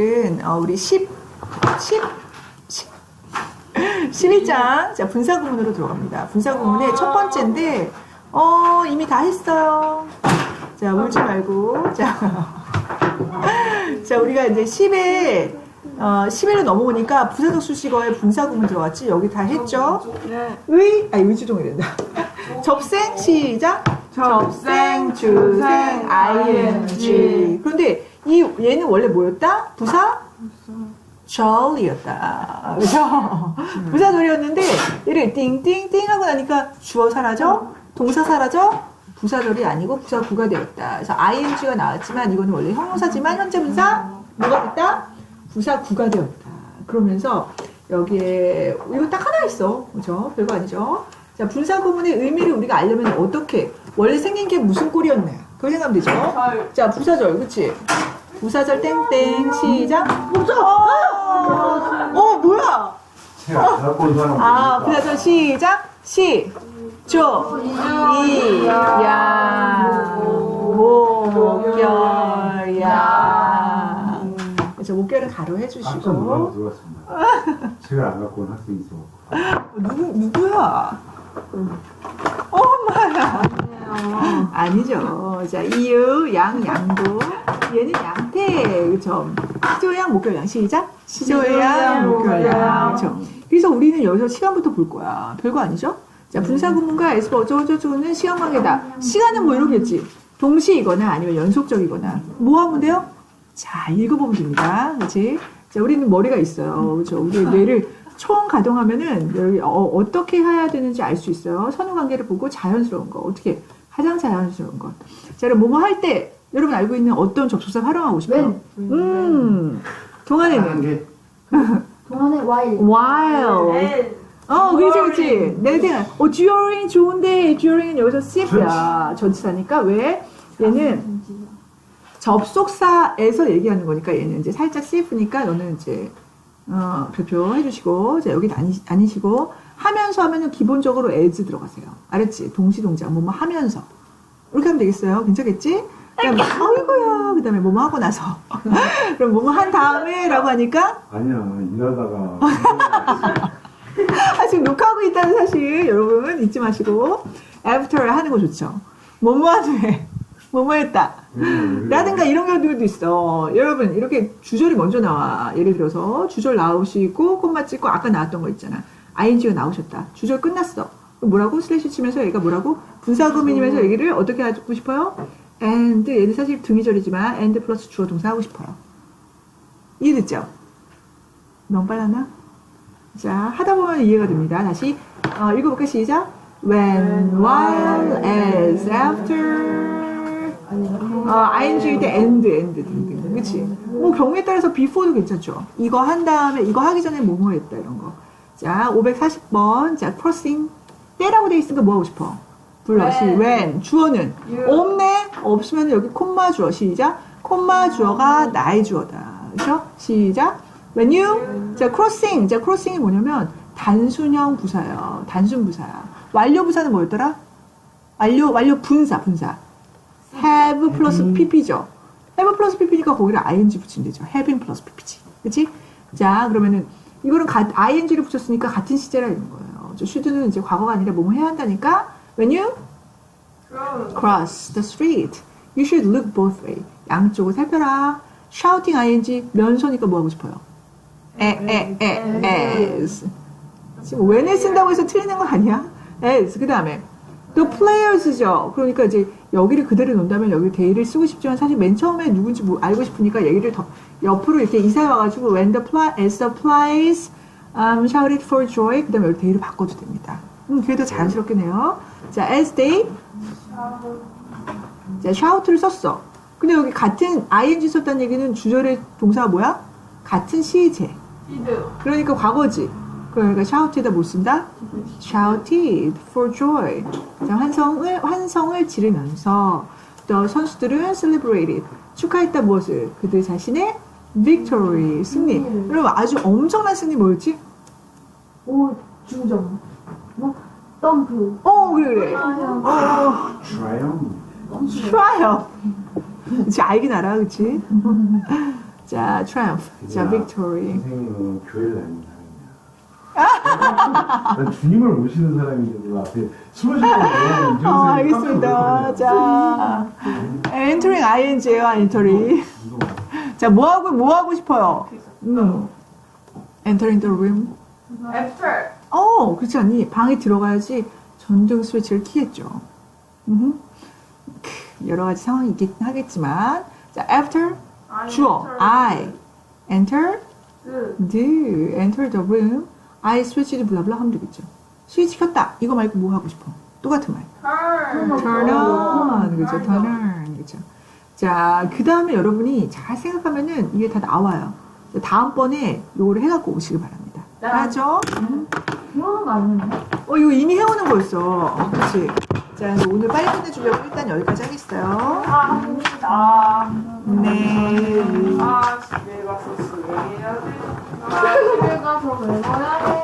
오늘은 어, 우리 10, 10, 10, 11장 자 분사 구문으로 들어갑니다. 분사 구문의 첫 번째인데 어 이미 다 했어요. 자 울지 말고 자, 자 우리가 이제 10에 어, 11을 넘어오니까 부사적 수식어에 분사 구문 들어갔지 여기 다 했죠. 의 아니 의주동이 된다. 접생 시작. 접생 주생 ing 그런데 이 얘는 원래 뭐였다? 부사 jolly였다. 그죠? 부사 절이었는데 얘를 띵띵띵 하고 나니까 주어 사라져? 동사 사라져? 부사절이 아니고 부사구가 되었다. 그래서 ing가 나왔지만 이거는 원래 형용사지만 현재 분사 뭐가 됐다? 부사구가 되었다. 그러면서 여기에 이거 딱 하나 있어. 그죠? 별거 아니죠? 자, 분사 구문의 의미를 우리가 알려면 어떻게 원래 생긴 게 무슨 꼴이었네. 그걸 생각하면 되죠? 자, 부사절, 그치? 부사절 땡땡 시작. 부사. 어, 어 뭐야? 제가 온 사람 아, 부사절 시작. 시, 조, 이, 야, 목 결, 야. 그래서 목결은 가로 깜짝 놀라고 해주시고. 들어갔습니다. 제가 안 갖고 온 학생이 있어. 누구, 누구야? 엄마야. 아니죠. 자, 이유, 양, 양도. 얘는 양태. 그쵸. 시조양, 목결양. 시작. 시조양, 목결양. 그쵸. 그래서 우리는 여기서 시간부터 볼 거야. 별거 아니죠? 자, 분사구문과 에스퍼 어쩌고저쩌고는 시간 관계다. 시간은 뭐 이러겠지. 동시이거나 아니면 연속적이거나. 뭐 하면 돼요? 자, 읽어보면 됩니다. 그치? 자, 우리는 머리가 있어요. 그죠? 우리 뇌를 총 가동하면은 여기 어, 떻게 해야 되는지 알 수 있어요. 선후 관계를 보고 자연스러운 거. 어떻게? 가장 자연스러운 것. 자, 그럼 뭐뭐 할 때 여러분 알고 있는 어떤 접속사 활용하고 싶어요? 음, 동안에는 게 동안의 와일. while. 어, 그렇지, 그렇지. 내가 어, during 좋은데 during은 여기서 sif야 전치사니까 왜? 얘는 접속사에서 얘기하는 거니까 얘는 이제 살짝 sif니까 너는 이제 어, 표표해 주시고 자 여기 아니, 아니시고 하면서 하면은 기본적으로 as 들어가세요. 알았지? 동시 동작 뭐뭐 하면서 이렇게 하면 되겠어요? 괜찮겠지? 그다음에 어이구야 그다음에 뭐뭐 하고 나서 그럼 뭐뭐 한 다음에라고 하니까 아니야 일하다가 아, 지금 녹화하고 있다는 사실 여러분 잊지 마시고 after 하는 거 좋죠. 뭐뭐 하네. 뭐뭐 했다. 라든가 이런 경우도 있어. 여러분 이렇게 주절이 먼저 나와. 예를 들어서 주절 나오시고 콤마 찍고 아까 나왔던 거 있잖아. Ing가 나오셨다. 주절 끝났어. 뭐라고 슬래시 치면서 얘가 뭐라고 분사구민이면서 얘기를 어떻게 하고 싶어요? and 얘는 사실 등이절이지만 and 플러스 주어 동사 하고 싶어요. 이해됐죠? 너무 빨랐나? 자, 하다 보면 이해가 됩니다. 다시 어, 읽어볼까 시작. When, while, as, after. 어, ing일 때 and, and 등등. 그치? 뭐 경우에 따라서 before도 괜찮죠. 이거 한 다음에 이거 하기 전에 뭐뭐 했다 이런 거. 자, 540번. 자, crossing. 때라고 돼 있으니까 뭐 하고 싶어? 불러시. When. when. 주어는 없네. 없으면 여기 콤마 주어. 시작. 콤마 주어가 나의 주어다. 그렇죠? 시작. When you 자 crossing 자 crossing이 뭐냐면 단순형 부사예요. 단순 부사야. 완료 부사는 뭐였더라? 완료 완료 분사 분사. have 플러스 pp죠. have 플러스 pp니까 거기를 ing 붙이면 되죠. having 플러스 pp지. 그치? 자 그러면은 이거는 가, ing를 붙였으니까 같은 시제라 이런 거예요. 저 should는 이제 과거가 아니라 뭐뭐 해야 한다니까. When you cross the street, you should look both way. 양쪽을 살펴라. shouting ing 면서니까 뭐 하고 싶어요? 에, 에, 에, as. 지금 when을 쓴다고 해서 틀리는 거 아니야? as. 그 다음에 또 players죠. 그러니까 이제 여기를 그대로 놓는다면 여기 데이를 쓰고 싶지만 사실 맨 처음에 누군지 뭐 알고 싶으니까 얘기를 더 옆으로 이렇게 이사해 와가지고 when the play, as the plays um, shouted for joy 그 다음에 여기 데이를 바꿔도 됩니다. 음, 그게 더 자연스럽겠네요. 자, as they 자, shout를 썼어. 근데 여기 같은 ing 썼다는 얘기는 주절의 동사가 뭐야? 같은 시제. 그러니까 과거지. 그러니까 shout에다 못 쓴다? shouted for joy. 자, 환성을, 환성을 지르면서 또 선수들은 celebrated. 축하했다 무엇을? 그들 자신의 victory, 승리. 여러분 아주 엄청난 승리 뭐였지? 오, 중점. 뭐, 덤프. 어, 그래, 그래. 아, 어, 트라이엄 triumph. 그치, 알긴 알아, 그치? 자, triumph. 자, victory. 선생님은 교회를 다니는 사람이야. 난 주님을 모시는 사람인데도 앞에 술 마시고 있는데 어, 알겠습니다. 자, entering ing예요, entering. 자, 뭐 하고 뭐 하고 싶어요? 음. entering the room. After. 어, 그렇지 않니? 방에 들어가야지 전등 스위치를 키겠죠. 음흠. 여러 가지 상황이 있긴 하겠지만, 자, after 주어 I enter 그 do enter the room I switched 블라블라 하면 되겠죠. 스위치 켰다. 이거 말고 뭐 하고 싶어? 똑같은 말. turn. turn on 그죠? turn on 그죠? 자, 그 다음에 여러분이 잘 생각하면은 이게 다 나와요. 자, 다음번에 요거를 해갖고 오시기 바랍니다. 네. 알았죠? 이거는 거 아니에요? 어, 이거 이미 해오는 거였어. 어, 그치? 자, 오늘 빨리 끝내주려고 일단 여기까지 하겠어요. 아, 합니다. 네. 아, 집에 가서 수행해야 돼. 집에 가서 외워야 돼요.